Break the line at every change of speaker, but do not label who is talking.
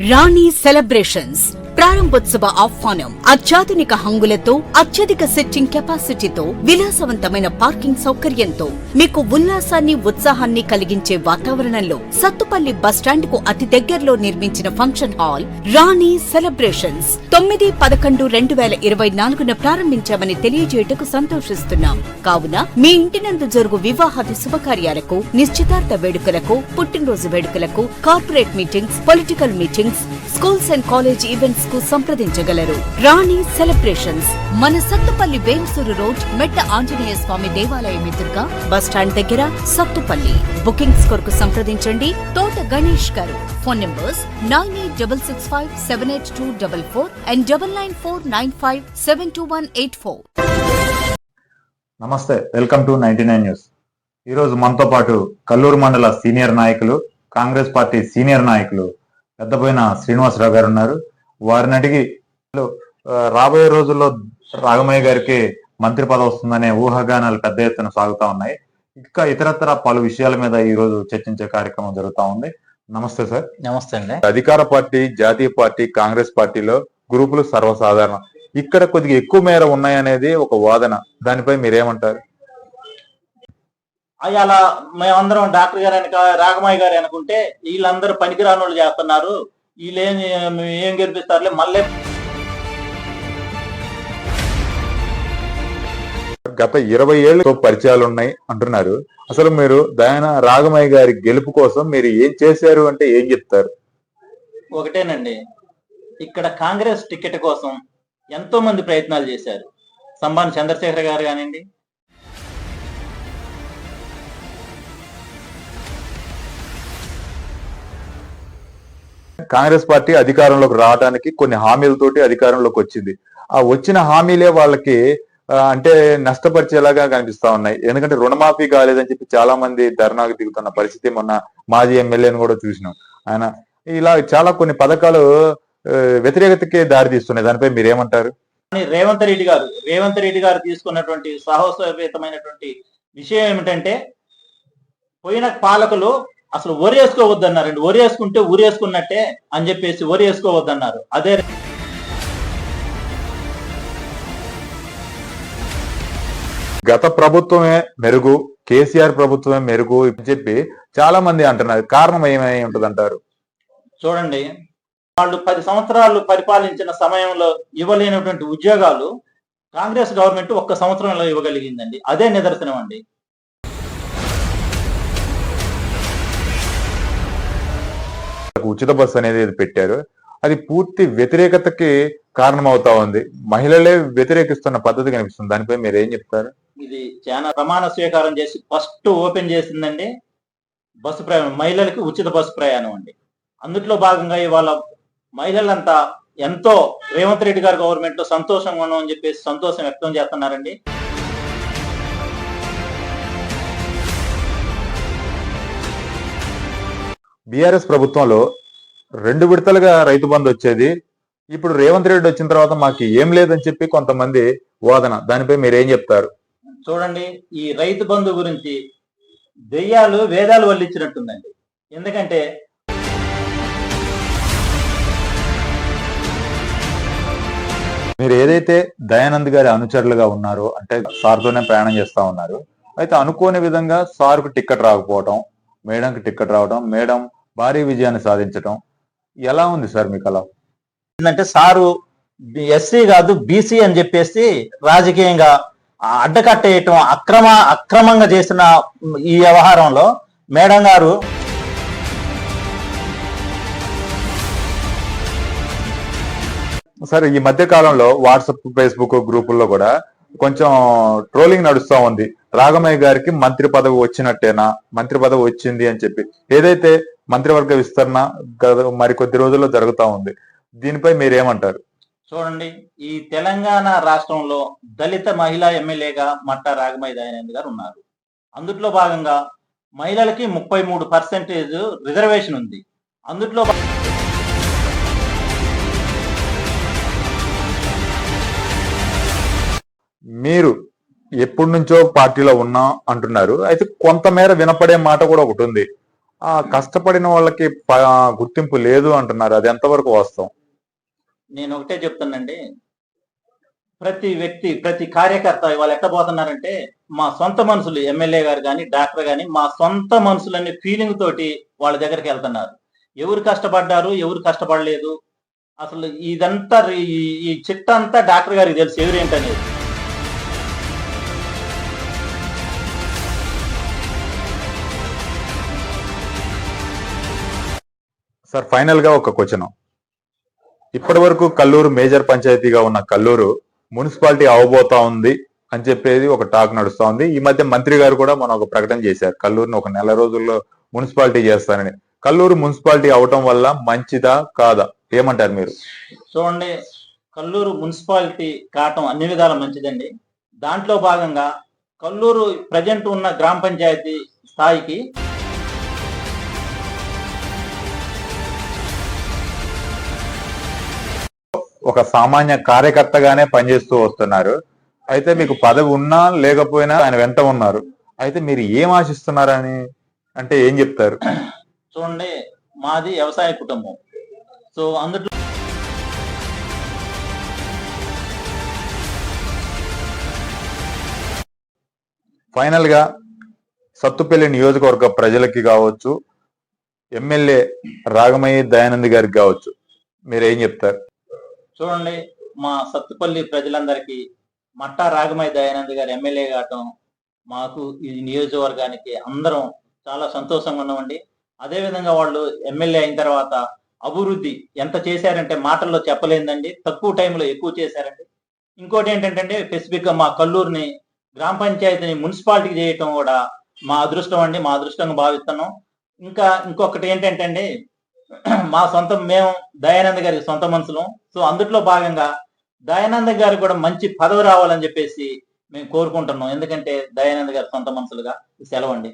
రాణి celebrations ప్రారంభోత్సవ ఆహ్వానం అత్యాధునిక హంగులతో అత్యధిక సెట్టింగ్ కెపాసిటీతో విలాసవంతమైన పార్కింగ్ సౌకర్యంతో మీకు ఉల్లాసాన్ని ఉత్సాహాన్ని కలిగించే వాతావరణంలో సత్తుపల్లి బస్టాండ్కు అతి దగ్గరలో నిర్మించిన ఫంక్షన్ హాల్ రాణి సెలబ్రేషన్స్. తొమ్మిది పదకొండు రెండు వేల ఇరవై నాలుగున ప్రారంభించామని తెలియజేయటకు సంతోషిస్తున్నాం. కావున మీ ఇంటి నందు జరుగు వివాహాది శుభకార్యాలకు నిశ్చితార్థ వేడుకలకు పుట్టినరోజు వేడుకలకు corporate meetings political meetings schools and college events కు సంప్రదించగలరు. రాణి సెలబ్రేషన్స్. మన సత్తుపల్లి వేమసూరు రోడ్ మెట్ట ఆంజనేయ స్వామి దేవాలయం ఎదురుగా బస్టాండ్ దగ్గర సత్తుపల్లి. బుకింగ్స్ కొరకు సంప్రదించండి. తోట గణేష్ గారు. Phone numbers nine eight double six five seven eight two double four and double nine four nine five seven two one eight four.
నమస్తే. Welcome to ninety nine news. ఈరోజు మనతో పాటు కల్లూరు మండల సీనియర్ నాయకులు కాంగ్రెస్ పార్టీ సీనియర్ నాయకులు పెద్దపోయిన శ్రీనివాసరావు గారు ఉన్నారు. వారిని అడిగి రాబోయే రోజుల్లో రాగమయ్య గారికి మంత్రి పదవి వస్తుందనే ఊహాగానాలు పెద్ద ఎత్తున సాగుతా ఉన్నాయి. ఇంకా ఇతరత్ర పలు విషయాల మీద ఈ రోజు చర్చించే కార్యక్రమం జరుగుతా ఉంది. నమస్తే సార్.
నమస్తే అండి.
అధికార పార్టీ జాతీయ పార్టీ కాంగ్రెస్ పార్టీలో గ్రూపులు సర్వసాధారణం. ఇక్కడ కొద్దిగా ఎక్కువ మేర ఉన్నాయనేది ఒక వాదన. దానిపై మీరేమంటారు?
అవి అలా మేమందరం డాక్టర్ గారు వెనక రాగమయ్య గారు అనుకుంటే వీళ్ళందరూ పనికిరాని వాళ్ళు చేస్తున్నారు. వీళ్ళేం ఏం గెలిపిస్తారులే మళ్ళీ
గత ఇరవై ఏళ్ళతో పరిచయాలు ఉన్నాయి అంటున్నారు. అసలు మీరు దయాన రాగమయ్య గారి గెలుపు కోసం మీరు ఏం చేశారు అంటే ఏం చెప్తారు?
ఒకటేనండి ఇక్కడ కాంగ్రెస్ టికెట్ కోసం ఎంతో మంది ప్రయత్నాలు చేశారు. సంబాన్ చంద్రశేఖర్ గారు కానివ్వండి
కాంగ్రెస్ పార్టీ అధికారంలోకి రావడానికి కొన్ని హామీలతోటి అధికారంలోకి వచ్చింది. ఆ వచ్చిన హామీలే వాళ్ళకి అంటే నష్టపరిచేలాగా కనిపిస్తా ఉన్నాయి. ఎందుకంటే రుణమాఫీ కాలేదని చెప్పి చాలా మంది ధర్నాకు దిగుతున్న పరిస్థితి మొన్న మాజీ ఎమ్మెల్యేని కూడా చూసినాం. ఆయన ఇలా చాలా కొన్ని పథకాలు వ్యతిరేకతకే దారి తీస్తున్నాయి దానిపై మీరేమంటారు?
కానీ రేవంత్ రెడ్డి గారు రేవంత్ రెడ్డి గారు తీసుకున్నటువంటి సాహసోపేతమైనటువంటి విషయం ఏమిటంటే పోయిన పాలకులు అసలు ఒరేసుకోవద్దన్నారండి ఒరేసుకుంటే ఊరేసుకున్నట్టే అని చెప్పేసి ఒరేసుకోవద్దన్నారు అదే
గత ప్రభుత్వమే మెరుగు కేసీఆర్ ప్రభుత్వమే మెరుగు అని చెప్పి చాలా మంది అంటున్నారు. కారణం ఏమై ఉంటది అంటారు
చూడండి. వాళ్ళు పది సంవత్సరాలు పరిపాలించిన సమయంలో ఇవ్వలేనటువంటి ఉద్యోగాలు కాంగ్రెస్ గవర్నమెంట్ ఒక్క సంవత్సరంలో ఇవ్వగలిగిందండి. అదే నిదర్శనం అండి.
ఉచిత బస్సు అనేది పెట్టారు. అది పూర్తి వ్యతిరేకతకి కారణం అవుతా ఉంది. మహిళలే వ్యతిరేకిస్తున్న పద్ధతి కనిపిస్తుంది. దానిపై మీరు ఏం చెప్తారు?
ఇది చాలా ప్రమాణ స్వీకారం చేసి ఫస్ట్ ఓపెన్ చేసిందండి. బస్సు ప్రయాణం మహిళలకి ఉచిత బస్సు ప్రయాణం అండి. అందుట్లో భాగంగా ఇవాళ మహిళలంతా ఎంతో రేవంత్ రెడ్డి గారి గవర్నమెంట్లో సంతోషంగా ఉన్నాం అని చెప్పేసి సంతోషం వ్యక్తం చేస్తున్నారండి.
బీఆర్ఎస్ ప్రభుత్వంలో రెండు విడతలుగా రైతు బంధు వచ్చేది. ఇప్పుడు రేవంత్ రెడ్డి వచ్చిన తర్వాత మాకు ఏం లేదని చెప్పి కొంతమంది వాదన. దానిపై మీరు ఏం చెప్తారు?
చూడండి ఈ రైతు బంధు గురించి దెయ్యాలు వేదాలు వల్లించినట్టుందండి ఎందుకంటే
మీరు ఏదైతే దయానంద్ గారి అనుచరులుగా ఉన్నారో అంటే సార్తోనే ప్రయాణం చేస్తా ఉన్నారు అయితే అనుకోని విధంగా సార్కు టికెట్ రాకపోవటం మేడంకి టికెట్ రావడం మేడం భారీ విజయాన్ని సాధించటం ఎలా ఉంది సార్ మీకు అలా
ఏంటంటే సారు ఎస్సీ కాదు బీసీ అని చెప్పేసి రాజకీయంగా అడ్డకట్టేయటం అక్రమ అక్రమంగా చేసిన ఈ వ్యవహారంలో మేడం గారు
సార్ ఈ మధ్య కాలంలో వాట్సాప్ ఫేస్బుక్ గ్రూపుల్లో కూడా కొంచెం ట్రోలింగ్ నడుస్తూ ఉంది. రాగమయ్య గారికి మంత్రి పదవి వచ్చినట్టేనా? మంత్రి పదవి వచ్చింది అని చెప్పి. ఏదైతే మంత్రివర్గ విస్తరణ మరికొద్ది రోజుల్లో జరుగుతా ఉంది. దీనిపై మీరేమంటారు?
చూడండి ఈ తెలంగాణ రాష్ట్రంలో దళిత మహిళా ఎమ్మెల్యేగా మట్టా రాగమయ్య దయానంద్ గారు ఉన్నారు. అందుట్లో భాగంగా మహిళలకి ముప్పై మూడు పర్సెంటేజ్ రిజర్వేషన్ ఉంది. అందుట్లో
మీరు ఎప్పటి నుంచో పార్టీలో ఉన్నా అంటున్నారు. అయితే కొంతమేర వినపడే మాట కూడా ఒకటి ఉంది ఆ కష్టపడిన వాళ్ళకి గుర్తింపు లేదు అంటున్నారు. అది ఎంతవరకు వాస్తవం?
నేను ఒకటే చెప్తానండి. ప్రతి వ్యక్తి ప్రతి కార్యకర్త ఇవాళ ఎట్ట పోతున్నారంటే మా సొంత మనుషులు ఎమ్మెల్యే గారు కానీ డాక్టర్ కానీ మా సొంత మనుషులనే ఫీలింగ్ తోటి వాళ్ళ దగ్గరికి వెళ్తున్నారు. ఎవరు కష్టపడ్డారు ఎవరు కష్టపడలేదు. అసలు ఇదంతా ఈ- ఈ చిట్ట అంతా డాక్టర్ గారికి తెలుసు. ఎవరేంటనేది?
సార్ ఫైనల్గా ఒక క్వశ్చన్. ఇప్పటి వరకు కల్లూరు మేజర్ పంచాయతీగా ఉన్న కల్లూరు మున్సిపాలిటీ అవబోతా ఉంది అని చెప్పేది ఒక టాక్ నడుస్తా ఉంది. ఈ మధ్య మంత్రి గారు కూడా మనం ఒక ప్రకటన చేశారు. కల్లూరుని ఒక నెల రోజుల్లో మున్సిపాలిటీ చేస్తారని కల్లూరు మున్సిపాలిటీ అవటం వల్ల మంచిదా కాదా? ఏమంటారు మీరు?
చూడండి కల్లూరు మున్సిపాలిటీ కావటం అన్ని విధాల మంచిదండి. దాంట్లో భాగంగా కల్లూరు ప్రజెంట్ ఉన్న గ్రామ పంచాయతీ స్థాయికి
ఒక సామాన్య కార్యకర్తగానే పనిచేస్తూ వస్తున్నారు. అయితే మీకు పదవి ఉన్నా లేకపోయినా ఆయన వెంట ఉన్నారు. అయితే మీరు ఏం ఆశిస్తున్నారని అంటే ఏం చెప్తారు?
చూడండి మాది వ్యవసాయ కుటుంబం. సో అందులో
ఫైనల్గా సత్తుపల్లి నియోజకవర్గ ప్రజలకి కావచ్చు ఎమ్మెల్యే రాగమయ్య దయానంద్ గారికి కావచ్చు మీరు ఏం చెప్తారు?
చూడండి మా సత్తుపల్లి ప్రజలందరికీ మట్టా రాగమయ్య దయానంద్ గారు ఎమ్మెల్యే కావటం మాకు ఈ నియోజకవర్గానికి అందరం చాలా సంతోషంగా ఉన్నామండి. అదే విధంగా వాళ్ళు ఎమ్మెల్యే అయిన తర్వాత అభివృద్ధి ఎంత చేశారంటే మాటల్లో చెప్పలేదండి తక్కువ టైంలో ఎక్కువ చేశారండి. ఇంకోటి ఏంటంటే స్పెసిఫిక్గా మా కల్లూరుని గ్రామ పంచాయతీని మున్సిపాలిటీ చేయటం కూడా మా అదృష్టం అండి మా అదృష్టంగా భావిస్తున్నాం. ఇంకా ఇంకొకటి ఏంటంటే అండి మా సొంతం మేము దయానంద గారికి సొంత మనుషులం సో అందుట్లో భాగంగా దయానంద గారు కూడా మంచి పదవి రావాలని చెప్పేసి మేము కోరుకుంటున్నాం. ఎందుకంటే దయానంద గారు సొంత మనుషులుగా సెలవండి